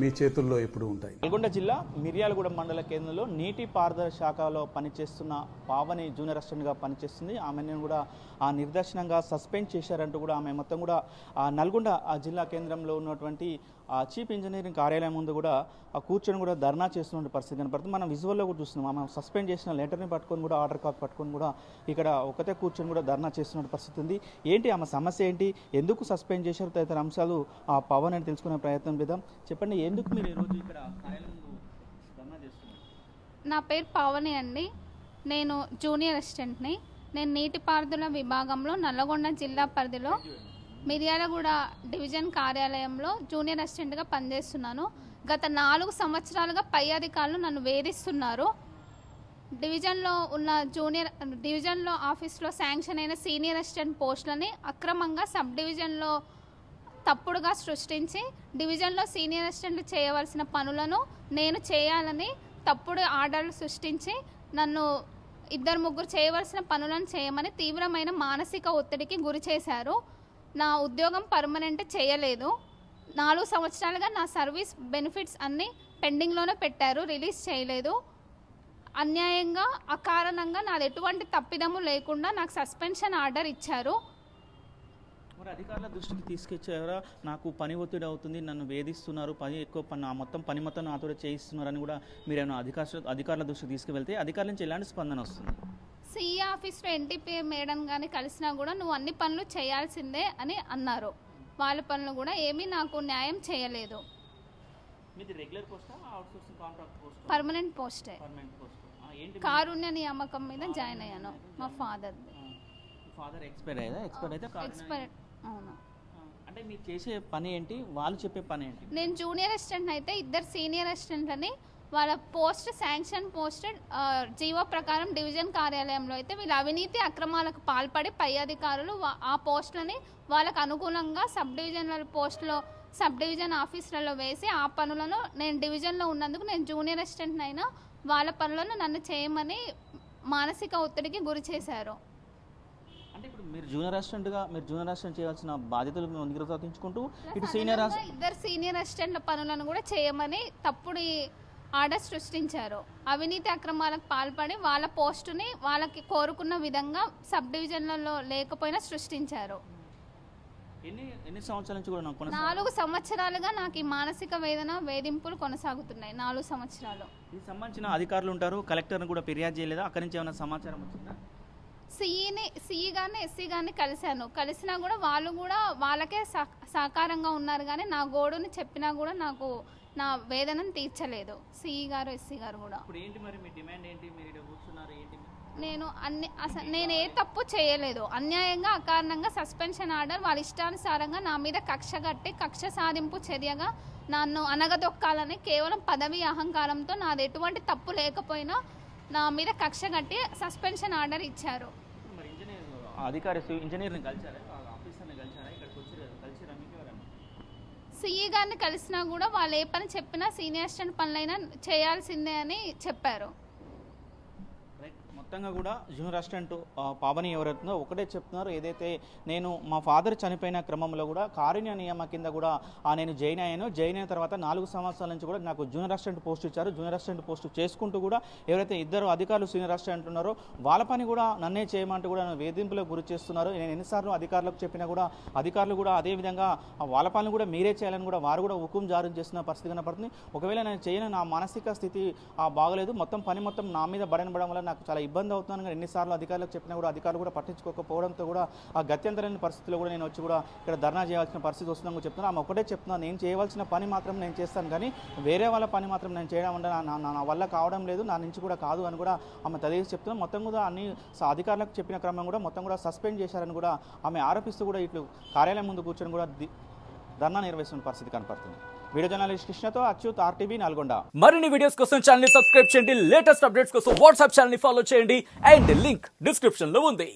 మీ చేతుల్లో ఎప్పుడు ఉంటాయి. నల్గొండ జిల్లా మిర్యాలగూడ మండల కేంద్రంలో నీటి పారుదల శాఖలో పనిచేస్తున్న పావని జూనియర్ అసిస్టెంట్గా పనిచేస్తుంది. ఆమెను కూడా ఆ నిర్దర్శనంగా సస్పెండ్ చేశారంటూ కూడా ఆమె మొత్తం కూడా ఆ నల్గొండ ఆ జిల్లా కేంద్రంలో ఉన్నటువంటి ఆ చీఫ్ ఇంజనీరింగ్ కార్యాలయం ముందు కూడా ఆ కూర్చొని కూడా ధర్నా చేస్తున్న పరిస్థితి కనపడుతుంది. మనం విజువల్లో కూడా చూస్తున్నాం. ఆమె సస్పెండ్ చేసిన లెటర్ని పట్టుకొని కూడా ఆర్డర్ కాపీ పట్టుకొని కూడా ఇక్కడ ఒకటే కూర్చొని కూడా ధర్నా చేస్తున్న పరిస్థితి ఉంది. ఏంటి ఆమె సమస్య ఏంటి? ఎందుకు సస్పెండ్ చేశారు? తదితర అంశాలు ఆ పవన్ అని తెలుసుకునే ప్రయత్నం చేద్దాం. చెప్పండి ఎందుకు మీరు ఈరోజు ఇక్కడ నా పేరు పావని అండి. నేను జూనియర్ అసిస్టెంట్ని. నేను నీటిపారుదల విభాగంలో నల్లగొండ జిల్లా పరిధిలో మిర్యాలగూడ డివిజన్ కార్యాలయంలో జూనియర్ అసిస్టెంట్గా పనిచేస్తున్నాను. గత నాలుగు సంవత్సరాలుగా పై అధికారులు నన్ను వేధిస్తున్నారు. డివిజన్లో ఉన్న జూనియర్ డివిజన్లో ఆఫీస్లో శాంక్షన్ అయిన సీనియర్ అసిస్టెంట్ పోస్టులని అక్రమంగా సబ్ డివిజన్లో తప్పుడుగా సృష్టించి డివిజన్లో సీనియర్ అసిస్టెంట్లు చేయవలసిన పనులను నేను చేయాలని తప్పుడు ఆర్డర్లు సృష్టించి నన్ను ఇద్దరు ముగ్గురు చేయవలసిన పనులను చేయమని తీవ్రమైన మానసిక ఒత్తిడికి గురి చేశారు. నా ఉద్యోగం పర్మనెంట్ చేయలేదు. నాలుగు సంవత్సరాలుగా నా సర్వీస్ బెనిఫిట్స్ అన్నీ పెండింగ్లోనే పెట్టారు. రిలీజ్ చేయలేదు. అన్యాయంగా అకారణంగా నాది ఎటువంటి తప్పిదము లేకుండా నాకు సస్పెన్షన్ ఆర్డర్ ఇచ్చారు. మరి అధికారుల దృష్టికి తీసుకొచ్చారా? నాకు పని ఒత్తిడి అవుతుంది నన్ను వేధిస్తున్నారు పని ఎక్కువ పని నా మొత్తం పని మొత్తం నాతో చేయిస్తున్నారని కూడా మీరు ఏమైనా అధికార అధికారుల దృష్టికి తీసుకువెళ్తే అధికారుల నుంచి ఎలాంటి స్పందన వస్తుంది? సిఈ ఆఫీస్లో ఎన్టీపీ మేడం కానీ కలిసినా కూడా నువ్వు అన్ని పనులు చేయాల్సిందే అని అన్నారు. వాళ్ళ పనులు కూడా ఏమీ నాకు న్యాయం చేయలేదు. పర్మనెంట్ పోస్టే. కారుణ్య నియామకం మీద జాయిన్ అయ్యాను మా ఫాదర్ ఫాదర్ ఎక్స్పైర్ అయ్యా ఎక్స్పైర్ అయితే ఎక్స్పైర్ అవును. అంటే మీరు చేసే పని ఏంటి? వాళ్ళు చెప్పే పని ఏంటి? నేను జూనియర్ అసిస్టెంట్ అయితే ఇద్దరు సీనియర్ అసిస్టెంట్లని వాళ్ళ పోస్ట్ శాంక్షన్ పోస్ట్ జీవో ప్రకారం డివిజన్ కార్యాలయంలో అయితే వీళ్ళు అవినీతి అక్రమాలకు పాల్పడి పై అధికారులు ఆ పోస్టులని వాళ్ళకు అనుకూలంగా సబ్ డివిజన్ల పోస్టులో సబ్ డివిజన్ ఆఫీసులలో వేసి ఆ పనులను నేను డివిజన్లో ఉన్నందుకు నేను జూనియర్ అసిస్టెంట్ అయినా వాళ్ళ పనులను నన్ను చేయమని మానసిక ఒత్తిడికి గురి చేశారు. అంటే ఇప్పుడు మీరు జూనియర్ అసిస్టెంట్గా మీరు జూనియర్ అసిస్టెంట్ చేయాల్సిన బాధ్యతలు నిర్వర్తించుకుంటూ ఇటు సీనియర్ ఇద్దరు సీనియర్ అసిస్టెంట్ల పనులను కూడా చేయమని తప్పుడు ఆర్డర్ సృష్టించారు. అవినీతి అక్రమాలకు పాల్పడి వాళ్ళ పోస్టుని వాళ్ళకి కోరుకున్న విధంగా సబ్ డివిజన్లలో లేకపోయినా సృష్టించారు. నాలుగు సంవత్సరాలుగా నాకు ఈ మానసిక వేదన వేధింపులు కొనసాగుతున్నాయి నాలుగు సంవత్సరాలు. సంబంధించిన అధికారులు ఉంటారు కలెక్టర్ని కూడా ఫిర్యాదు చేయలేదా? అక్కడి నుంచి ఏమైనా సమాచారం వచ్చిందా? సిఈని సిఈ గారిని ఎస్సీ గారిని కలిశాను. కలిసినా కూడా వాళ్ళు కూడా వాళ్ళకే సహ- సహకారంగా ఉన్నారు కానీ నా గోడుని చెప్పినా కూడా నాకు నా వేదనను తీర్చలేదు. సిఈ గారు ఎస్సీ గారు కూడా నేను అన్ని అసలు నేను ఏ తప్పు చేయలేదు. అన్యాయంగా అకారణంగా సస్పెన్షన్ ఆర్డర్ వాళ్ళ ఇష్టానుసారంగా నా మీద కక్ష కట్టి కక్ష సాధింపు చర్యగా నన్ను అనగదొక్కాలని కేవలం పదవి అహంకారంతో నాది ఎటువంటి తప్పు లేకపోయినా నా మీద కక్ష కట్టి సస్పెన్షన్ ఆర్డర్ ఇచ్చారు. మరి ఇంజనీర్ అధికారి ఇంజనీర్ని కలిసారా వాళ్ళ ఆఫీసర్ని కలిసారా ఇక్కడికి వచ్చి కలిసిరా మీకు ఎవరైనా? సిఈ గారిని కలిసినా కూడా వాళ్ళు ఏ పని చెప్పినా సీనియర్ అసిస్టెంట్ పనులైనా చేయాల్సిందే అని చెప్పారు. మొత్తంగా కూడా జూనియర్ అసిస్టెంట్ ఆ, పావని ఎవరైతుందో ఒకటే చెప్తున్నారు. ఏదైతే నేను మా ఫాదర్ చనిపోయిన క్రమంలో కూడా కారుణ్య నియమ కింద కూడా ఆ నేను జాయిన్ అయ్యాను. జాయిన్ అయిన తర్వాత నాలుగు సంవత్సరాల నుంచి కూడా నాకు జూనియర్ అసిస్టెంట్ పోస్ట్ ఇచ్చారు. జూనియర్ అసిస్టెంట్ పోస్ట్ చేసుకుంటూ కూడా ఎవరైతే ఇద్దరు అధికారులు సీనియర్ అసిస్టెంట్ ఉన్నారో వాళ్ళ పని కూడా నన్నే చేయమంటూ కూడా నన్ను వేధింపులకు గురి చేస్తున్నారు. నేను ఎన్నిసార్లు అధికారులకు చెప్పినా కూడా అధికారులు కూడా అదే విధంగా వాళ్ళ పనులు కూడా మీరే చేయాలని కూడా వారు కూడా హుకుం జారీ చేస్తున్న పరిస్థితి కనపడుతుంది. ఒకవేళ నేను చేయను నా మానసిక స్థితి బాగలేదు. మొత్తం పని మొత్తం నా మీద బడనబడడం వల్ల నాకు చాలా ఇబ్బంది అవుతున్నాను కానీ ఎన్నిసార్లు అధికారులకు చెప్పినా కూడా అధికారులు కూడా పట్టించుకోకపోవడంతో కూడా ఆ గత్యంతరమైన పరిస్థితిలో కూడా నేను వచ్చి కూడా ఇక్కడ ధర్నా చేయాల్సిన పరిస్థితి వస్తుందని కూడా చెప్తున్నాను ఆమె ఒకటే చెప్తున్నాను నేను చేయవలసిన పని మాత్రం నేను చేస్తాను కానీ వేరే వాళ్ళ పని మాత్రం నేను చేయడం అంటే నా- నా నా వల్ల కావడం లేదు నా నుంచి కూడా కాదు అని కూడా ఆమె తదేసి చెప్తున్నాను మొత్తం కూడా అన్ని స- అధికారులకు చెప్పిన క్రమం కూడా మొత్తం కూడా సస్పెండ్ చేశారని కూడా ఆమె ఆరోపిస్తూ కూడా ఇట్లు కార్యాలయం ముందు కూర్చొని కూడా ధర్నా నిర్వహిస్తున్న పరిస్థితి కనపడుతుంది. వీడియో జర్నలిస్ట్ కృష్ణతో అచ్యుత్ ఆర్టీవీ నల్గొండ. మరిన్ని వీడియోస్ కోసం ఛానల్ సబ్స్క్రైబ్ చేయండి. లేటెస్ట్ అప్డేట్స్ కోసం వాట్సాప్ ఛానల్ని ఫాలో చేయండి. అండ్ లింక్ డిస్క్రిప్షన్లో ఉంది.